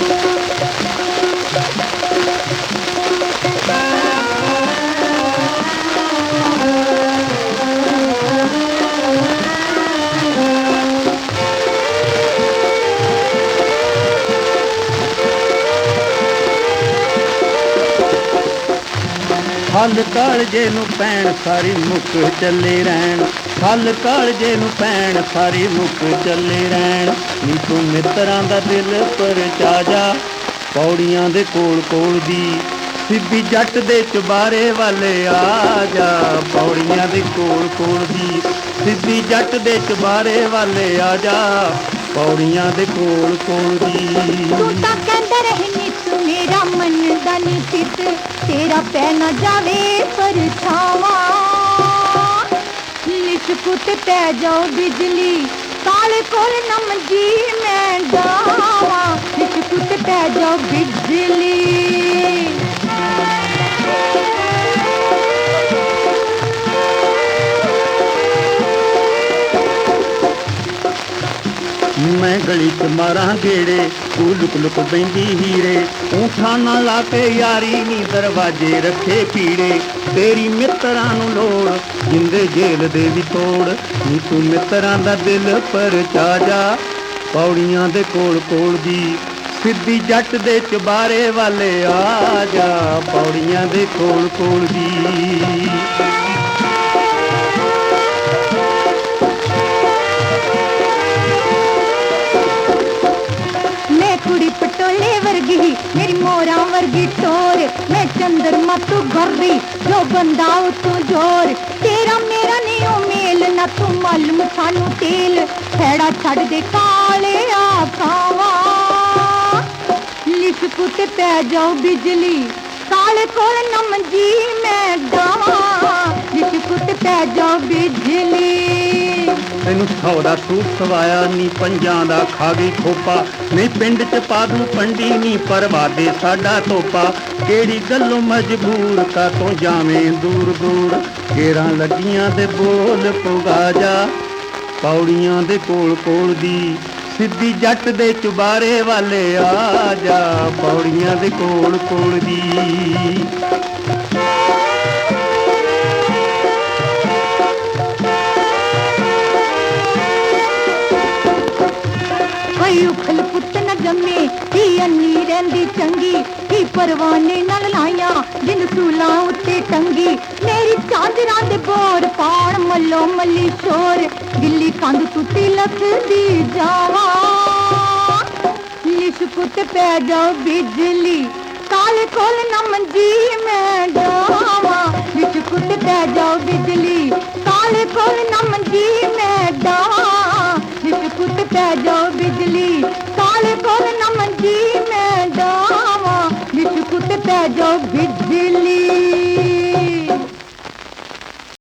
Thank you. ਹੱਲ ਕਾਲਜੇ ਨੂੰ ਪੈਣ ਸਾਰੀ ਮੁੱਕ ਚੱਲੇ ਰਹਿਣ। ਹੱਲ ਕਾਲਜੇ ਨੂੰ ਪੈਣ ਸਾਰੀ ਮੁੱਕ ਚੱਲੇ ਰਹਿਣ। ਨੀ ਤੂੰ ਮਿੱਤਰਾਂ ਦਾ ਦਿਲ ਪਰ ਚਾ ਜਾ ਪੌੜੀਆਂ ਦੇ ਕੋਲ ਕੋਲ ਦੀ। ਸਿੱਧੀ ਜੱਟ ਦੇ ਚੁਬਾਰੇ ਵਾਲੇ ਆ ਜਾ, ਪੌੜੀਆਂ ਦੇ ਕੋਲ ਕੋਲ ਦੀ। ਸਿੱਧੀ ਜੱਟ ਦੇ ਚੁਬਾਰੇ ਵਾਲੇ ਆ ਜਾ ਪੌੜੀਆਂ ਦੇ ਕੋਲ ਕੋਲ ਦੀ। ਤੂੰ ਤਾਂ ਕਹਿੰਦਾ ਰਹੇ ਨੀ ਮੇਰਾ ਮਨ ਦਾ ਨੀ ਤੇਰਾ ਪੈ ਨਾ ਜਾਵੇ ਪਰਛਾਵਾਂ। ਲਿਸ਼ਕੁੱਟ ਪੈ ਜਾਓ ਬਿਜਲੀ, ਕਾਲੇ ਕੋਲ ਨਾ ਮੰਜੀ ਮੈਂ ਡਾਵਾਂ ਲਿਸ਼ਕੁੱਟ ਪੈ ਜਾਓ ਬਿਜਲੀ। ਮੈਂ ਗਲੀ ਚ ਮਾਰਾਂ ਗੇੜੇ, ਤੂੰ ਲੁਕ ਲੁਕ ਬੈਂਦੀ ਹੀਰੇ। ਊਠਾਂ ਨਾਲ ਲਾ ਕੇ ਯਾਰੀ, ਨੀ ਦਰਵਾਜੇ ਰੱਖੇ ਪੀੜੇ। ਤੇਰੀ ਮਿੱਤਰਾਂ ਨੂੰ ਲੋੜ, ਜਿੰਦੇ ਜੇਲ ਦੇ ਵੀ ਤੋੜ। ਨੀ ਤੂੰ ਮਿੱਤਰਾਂ ਦਾ ਦਿਲ ਪਰ ਚਾ ਜਾ, ਪੌੜੀਆਂ ਦੇ ਕੋਲ ਕੋਲ ਦੀ ਸਿੱਧੀ ਜੱਟ ਦੇ ਚਬਾਰੇ ਵਾਲੇ ਆ ਜਾ, ਪੌੜੀਆਂ ਦੇ ਕੋਲ ਕੋਲ ਦੀ ਮੇਰੀ ਮੋਰਾਂ ਵਰਗੀ ਟੋਰ ਮੈਂ ਚੰਦਰਮਾ ਤੂੰ ਗਰਰੀ ਜੋ ਬੰਦਾ ਉਹ ਤੂੰ ਜੋਰ ਤੇਰਾ ਮੇਰਾ ਨਹੀਂ ਉਹ ਮੇਲ ਨਾ ਤੂੰ ਮਾਲੂਮ ਸਾਨੂੰ ਤੇਲ ਫੈੜਾ ਛੱਡ ਦੇ ਕਾਲੇ ਆਖਾਵਾ ਲਿਸ਼ਕੂ ਤੇ ਪੈ ਜਾਓ ਬਿਜਲੀ ਕਾਲੇ ਕੋਲ ਨਾ ਮੰਜੀ ਮੈਂ ਡਾਵਾਂ ਲਿਸ਼ਕੂ ਤੇ ਪੈ ਜਾਓ ਬਿਜਲੀ ਤੈਨੂੰ ਸੌ ਦਾ ਸੂਟ ਸਵਾਇਆ ਨੀ, ਪੰਜਾਂ ਦਾ ਖਾ ਗਈ ਖੋਪਾ। ਨਹੀਂ ਪਿੰਡ ਚ ਪਾ ਦੂੰ ਪੰਡੀ ਨੀ ਪਰਵਾਦੇ ਸਾਡਾ ਤੋਪਾ। ਕਿਹੜੀ ਗੱਲੋਂ ਮਜਬੂਰ ਕਾ ਤੋਂ ਜਾਵੇਂ ਦੂਰ ਦੂਰ? ਕੇਰਾਂ ਲੱਗੀਆਂ ਤੇ ਬੋਲ ਪੁਗਾ ਜਾ। ਪੌੜੀਆਂ ਦੇ ਕੋਲ ਕੋਲ ਦੀ ਸਿੱਧੀ ਜੱਟ ਦੇ ਚੁਬਾਰੇ ਵਾਲੇ ਆ ਜਾ। ਪੌੜੀਆਂ ਦੇ ਕੋਲ ਕੋਲ ਦੀ ਕੋਈ ਉਖਲ ਪੁੱਤ ਨਾ ਜੰਮੇ ਕੀ ਅੰਨੀ ਰਹਿੰਦੀ ਚੰਗੀ ਕੀ ਪਰਵਾਨੇ ਨਾਲ ਲਾਇਆ ਜਿੰਨ ਸੂਲਾਂ ਉੱਤੇ ਟੰਗੀ। ਮੇਰੀ ਚਾਂਦਰਾਂ ਦੇ ਬੋਰ ਪਾਣ ਮੱਲੋ ਮੱਲੀ ਸ਼ੋਰ ਦਿੱਲੀ ਕੰਧ ਤੁੱਤੀ ਲੱਥਦੀ ਜਾਵਾ। ਲਿਸ਼ਕੁੱਤ ਪੈ ਜਾਓ ਬਿਜਲੀ, ਕਾਲੇ ਕੋਲ ਨਾ ਮੰਜੀ ਮੈਂ ਜਾਵਾ ਲਿਸ਼ਕੁੱਤ ਪੈ ਜਾਓ ਬਿਜਲੀ, ਕਾਲੇ ਕੋਲ ਨਾ ਮੰਜੀ जो बिजली